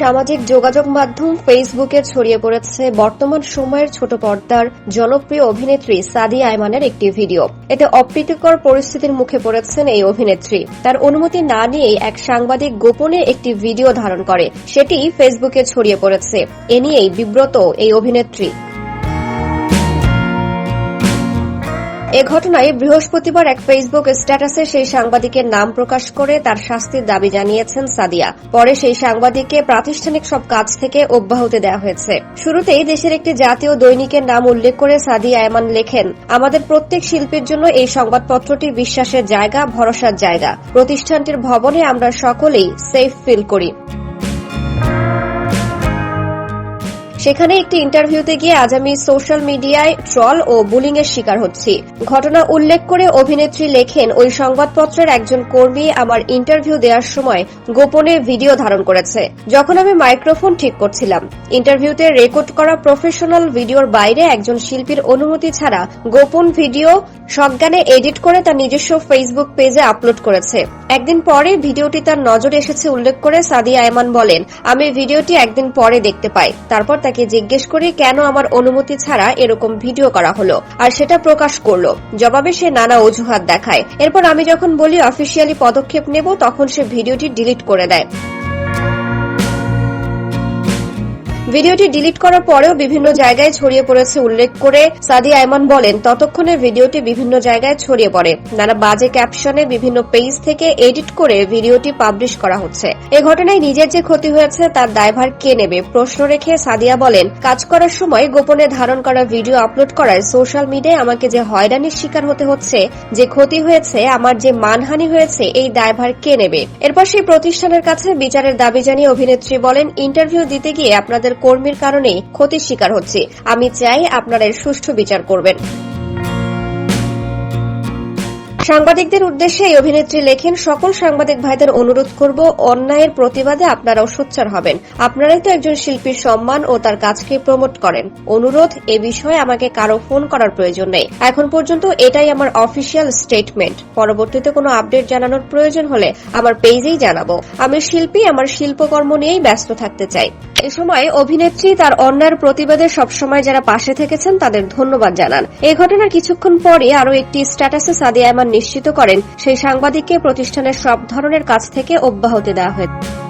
সামাজিক যোগাযোগ মাধ্যম ফেসবুকে ছড়িয়ে পড়েছে বর্তমান সময়ের ছোট পর্দার জনপ্রিয় অভিনেত্রী সাদি আয়মানের একটি ভিডিও। এতে অপ্রীতিকর পরিস্থিতির মুখে পড়েছেন এই অভিনেত্রী। তার অনুমতি না নিয়েই এক সাংবাদিক গোপনে একটি ভিডিও ধারণ করে। সেটি ফেসবুকে ছড়িয়ে পড়েছে। এ নিয়েই বিব্রত এই অভিনেত্রী। এ ঘটনায় বৃহস্পতিবার এক ফেসবুক স্ট্যাটাসে সেই সাংবাদিকের নাম প্রকাশ করে তার শাস্তির দাবি জানিয়েছেন সাদিয়া। পরে সেই সাংবাদিককে প্রাতিষ্ঠানিক সব কাজ থেকে অব্যাহতি দেওয়া হয়েছে। শুরুতেই দেশের একটি জাতীয় দৈনিকের নাম উল্লেখ করে সাদিয়া আয়মান লেখেন, আমাদের প্রত্যেক শিল্পীর জন্য এই সংবাদপত্রটি বিশ্বাসের জায়গা, ভরসার জায়গা। প্রতিষ্ঠানটির ভবনে আমরা সকলেই সেফ ফিল করি। সেখানে একটি ইন্টারভিউতে গিয়ে আজ আমি সোশ্যাল মিডিয়ায় ট্রল ও বুলিং এর শিকার হচ্ছি। ঘটনা উল্লেখ করে অভিনেত্রী লেখেন, ওই সংবাদপত্রের একজন কর্মী আমার ইন্টারভিউ দেওয়ার সময় গোপনে ভিডিও ধারণ করেছে, যখন আমি মাইক্রোফোন ঠিক করছিলাম। ইন্টারভিউতে রেকর্ড করা প্রফেশনাল ভিডিওর বাইরে একজন শিল্পীর অনুমতি ছাড়া গোপন ভিডিও সজ্ঞানে এডিট করে তার নিজস্ব ফেসবুক পেজে আপলোড করেছে। একদিন পরে ভিডিওটি তার নজরে এসেছে, উল্লেখ করে সাদিয়া আয়মান বলেন, আমি ভিডিওটি একদিন পরে দেখতে পাই। তারপর তাকে জিজ্ঞেস করে কেন আমার অনুমতি ছাড়া এরকম ভিডিও করা হলো, আর সেটা প্রকাশ করল। জবাবে সে নানা অজুহাত দেখায়। এরপর আমি যখন বলি অফিসিয়ালি পদক্ষেপ নেব, তখন সে ভিডিওটি ডিলিট করে দেয়। ভিডিওটি ডিলিট করার পরেও বিভিন্ন জায়গায় ছড়িয়ে পড়েছে উল্লেখ করে সাদি আয়মান বলেন, ততক্ষণে ভিডিওটি বিভিন্ন জায়গায় ছড়িয়ে পড়ে। নানা বাজে ক্যাপশনে বিভিন্ন পেজ থেকে এডিট করে ভিডিওটি পাবলিশ করা হচ্ছে। এ ঘটনায় নিজের যে ক্ষতি হয়েছে তার দায়ভার কে নেবে? প্রশ্ন রেখে সাদিয়া বলেন, কাজ করার সময় গোপনে ধারণ করা ভিডিও আপলোড করায় সোশ্যাল মিডিয়ায় আমাকে যে হয়রানির শিকার হতে হচ্ছে, যে ক্ষতি হয়েছে, আমার যে মানহানি হয়েছে, এই দায়ভার কে নেবে? এরপর সেই প্রতিষ্ঠানের কাছে বিচারের দাবি জানিয়ে অভিনেত্রী বলেন, ইন্টারভিউ দিতে গিয়ে আপনাদের কর্মীর কারণে ক্ষতির শিকার হচ্ছে। আমি চাই আপনারা এর সুষ্ঠু বিচার করবেন। সাংবাদিকদের উদ্দেশ্যে এই অভিনেত্রী লেখেন, সকল সাংবাদিক ভাইদের অনুরোধ করব, অন্যায়ের প্রতিবাদে আপনারাও সোচ্চার হবেন। আপনারাই তো একজন শিল্পীর সম্মান ও তার কাজকে প্রমোট করেন। অনুরোধ, এ বিষয়ে আমাকে কারও ফোন করার প্রয়োজন নেই। এখন পর্যন্ত এটাই আমার অফিসিয়াল স্টেটমেন্ট। পরবর্তীতে কোনো আপডেট জানানোর প্রয়োজন হলে আমার পেজেই জানাব। আমি শিল্পী, আমার শিল্পকর্ম নিয়েই ব্যস্ত থাকতে চাই। এ সময় অভিনেত্রী তার অন্যায়ের প্রতিবাদে সবসময় যারা পাশে থেকেছেন তাদের ধন্যবাদ জানান। এ ঘটনার কিছুক্ষণ পরে আরও একটি স্ট্যাটাসে সাদিয়া আয়মান নিশ্চিত করেন। সেই সাংবাদিককে প্রতিষ্ঠানের সব ধরনের কাজ থেকে অব্যাহতি দেওয়া হয়েছে।